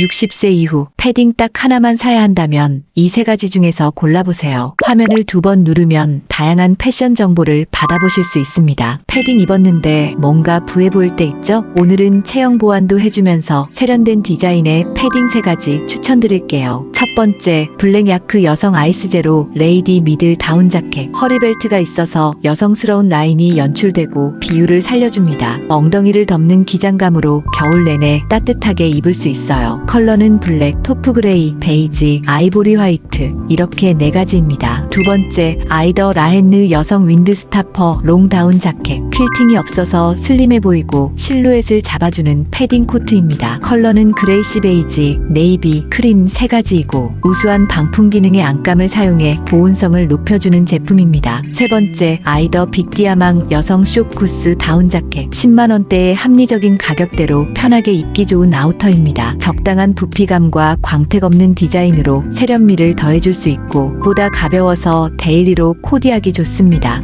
60세 이후 패딩 딱 하나만 사야 한다면 이 세 가지 중에서 골라보세요. 화면을 두 번 누르면 다양한 패션 정보를 받아보실 수 있습니다. 패딩 입었는데 뭔가 부해 보일 때 있죠? 오늘은 체형 보완도 해주면서 세련된 디자인의 패딩 세 가지 추천드릴게요. 첫 번째, 블랙 야크 여성 아이스 제로 레이디 미들 다운 자켓. 허리벨트가 있어서 여성스러운 라인이 연출되고 비율을 살려줍니다. 엉덩이를 덮는 기장감으로 겨울 내내 따뜻하게 입을 수 있어요. 컬러는 블랙, 토프 그레이, 베이지, 아이보리 화이트 이렇게 네 가지입니다. 두 번째, 아이더 라헨느 여성 윈드 스타퍼 롱 다운 자켓. 퀼팅이 없어서 슬림해 보이고 실루엣을 잡아주는 패딩 코트입니다. 컬러는 그레이시 베이지, 네이비, 크림 세 가지이고 우수한 방풍 기능의 안감을 사용해 보온성을 높여주는 제품입니다. 세 번째, 아이더 빅디아망 여성 쇼쿠스 다운 자켓. 10만 원대의 합리적인 가격대로 편하게 입기 좋은 아우터입니다. 적당 한 부피감과 광택 없는 디자인으로 세련미를 더해줄 수 있고 보다 가벼워서 데일리로 코디하기 좋습니다.